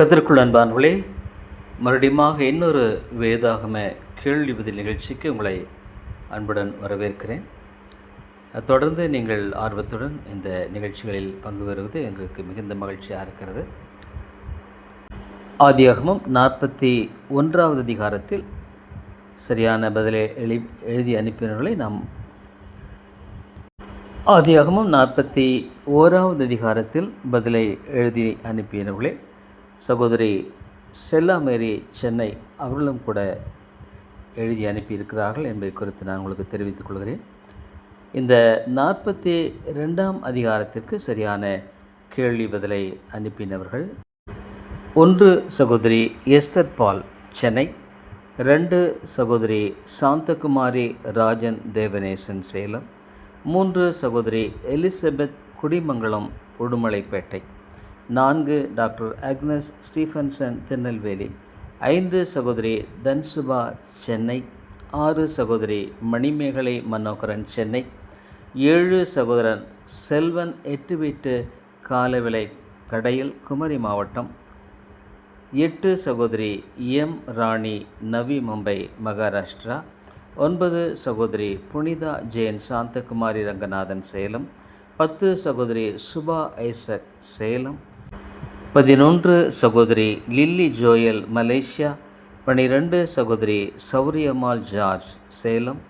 கத்திற்குள் அன்பான்களே மறுபடியுமாக இன்னொரு வேதாகம கேள்வி பதில் நிகழ்ச்சிக்கு உங்களை அன்புடன் வரவேற்கிறேன். தொடர்ந்து நீங்கள் ஆர்வத்துடன் இந்த நிகழ்ச்சிகளில் பங்கு பெறுவது எங்களுக்கு மிகுந்த மகிழ்ச்சியாக இருக்கிறது. ஆதியாகமும் நாற்பத்தி ஒன்றாவது அதிகாரத்தில் சரியான பதிலை எழு எழுதி அனுப்பினர்களை நாம் ஆதியாகமும் நாற்பத்தி ஓராவது அதிகாரத்தில் பதிலை எழுதி அனுப்பியவர்களே சகோதரி செல்லா மேரி சென்னை அவர்களும் கூட எழுதி அனுப்பியிருக்கிறார்கள் என்பதை குறித்து நான் உங்களுக்கு தெரிவித்துக் கொள்கிறேன். இந்த நாற்பத்தி ரெண்டாம் அதிகாரத்திற்கு சரியான கேள்வி பதிலை அனுப்பினவர்கள் ஒன்று சகோதரி எஸ்தர் பால் சென்னை. ரெண்டு சகோதரி சாந்தகுமாரி ராஜன் தேவநேசன் சேலம். மூன்று சகோதரி எலிசபெத் குடிமங்கலம் உடுமலைப்பேட்டை. நான்கு டாக்டர் அக்னஸ் ஸ்டீஃபன்சன் திருநெல்வேலி. ஐந்து சகோதரி தன்சுபா சென்னை. ஆறு சகோதரி மணிமேகலை மனோகரன் சென்னை. ஏழு சகோதரன் செல்வன் எட்டு வீட்டு காலவிலை கடையில் குமரி மாவட்டம். எட்டு சகோதரி எம். ராணி நவி மும்பை மகாராஷ்டிரா. ஒன்பது சகோதரி புனிதா ஜெயன் சாந்தகுமாரி ரங்கநாதன் சேலம். பத்து சகோதரி சுபா ஐசக் சேலம். பதினொன்று சகோதரி லில்லி ஜோயல் மலேசியா. பனிரெண்டு சகோதரி சௌரியம்மாள் ஜார்ஜ் சேலம்.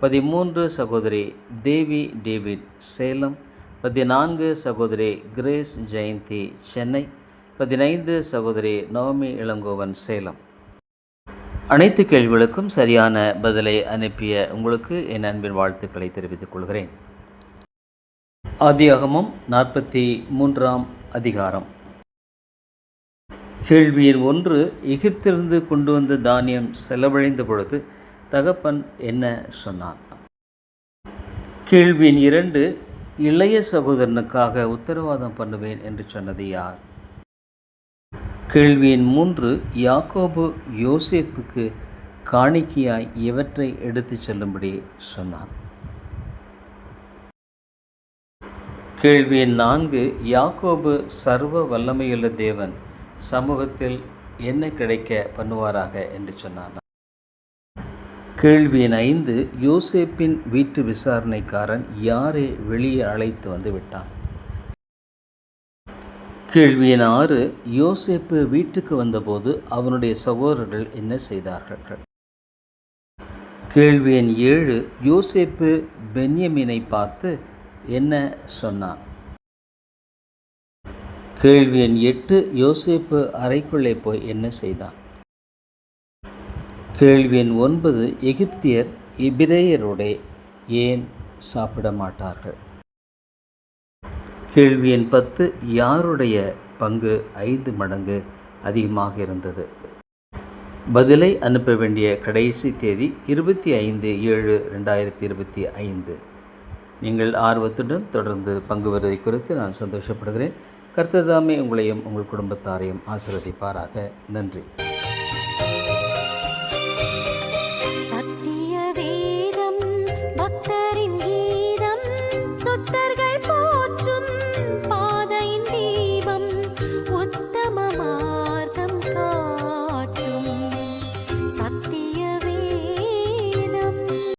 பதிமூன்று சகோதரி தேவி டேவிட் சேலம். பதினான்கு சகோதரி கிரேஸ் ஜெயந்தி சென்னை. பதினைந்து சகோதரி நவமி இளங்கோவன் சேலம். அனைத்து கேள்விகளுக்கும் சரியான பதிலை அனுப்பிய உங்களுக்கு என் அன்பின் வாழ்த்துக்களை தெரிவித்துக் கொள்கிறேன். ஆதியாகமும் நாற்பத்தி மூன்றாம் அதிகாரம். கேள்வியின் ஒன்று எகிப்திலிருந்து கொண்டு வந்த தானியம் செலவழிந்த பொழுது தகப்பன் என்ன சொன்னான் கேள்வியின் இரண்டு இளைய சகோதரனுக்காக உத்தரவாதம் பண்ணுவேன் என்று சொன்னது யார்? கேள்வியின் மூன்று யாக்கோபு யோசேப்புக்கு காணிக்கையாய் இவற்றை எடுத்துச் செல்லும்படி சொன்னான் கேள்வியின் நான்கு யாக்கோபு சர்வ வல்லமையுள்ள தேவன் சமூகத்தில் என்ன கிடைக்க பண்ணுவாராக என்று சொன்னான் கேள்வியின் ஐந்து யோசேப்பின் வீட்டு விசாரணைக்காரன் யாரை வெளியே அழைத்து வந்து விட்டான்? கேள்வியின் ஆறு யோசேப்பு வீட்டுக்கு வந்தபோது அவனுடைய சகோதரர்கள் என்ன செய்தார்கள்? கேள்வியின் ஏழு யோசேப்பு பென்யமினை பார்த்து என்ன சொன்னான்? கேள்வியின் எட்டு யோசேப்பு அறைக்குள்ளே போய் என்ன செய்தான்? கேள்வியின் ஒன்பது எகிப்தியர் இபிரேயரோட ஏன் சாப்பிட மாட்டார்கள்? கேள்வி எண் பத்து யாருடைய பங்கு ஐந்து மடங்கு அதிகமாக இருந்தது? பதிலை அனுப்ப வேண்டிய கடைசி தேதி இருபத்தி ஐந்து ஏழு ரெண்டாயிரத்தி இருபத்தி ஐந்து. நீங்கள் ஆர்வத்துடன் தொடர்ந்து பங்கு வருவதை குறித்து நான் சந்தோஷப்படுகிறேன். கர்த்ததாமே உங்களையும் உங்கள் குடும்பத்தாரையும் ஆசிர்வதிப்பாராக. நன்றி.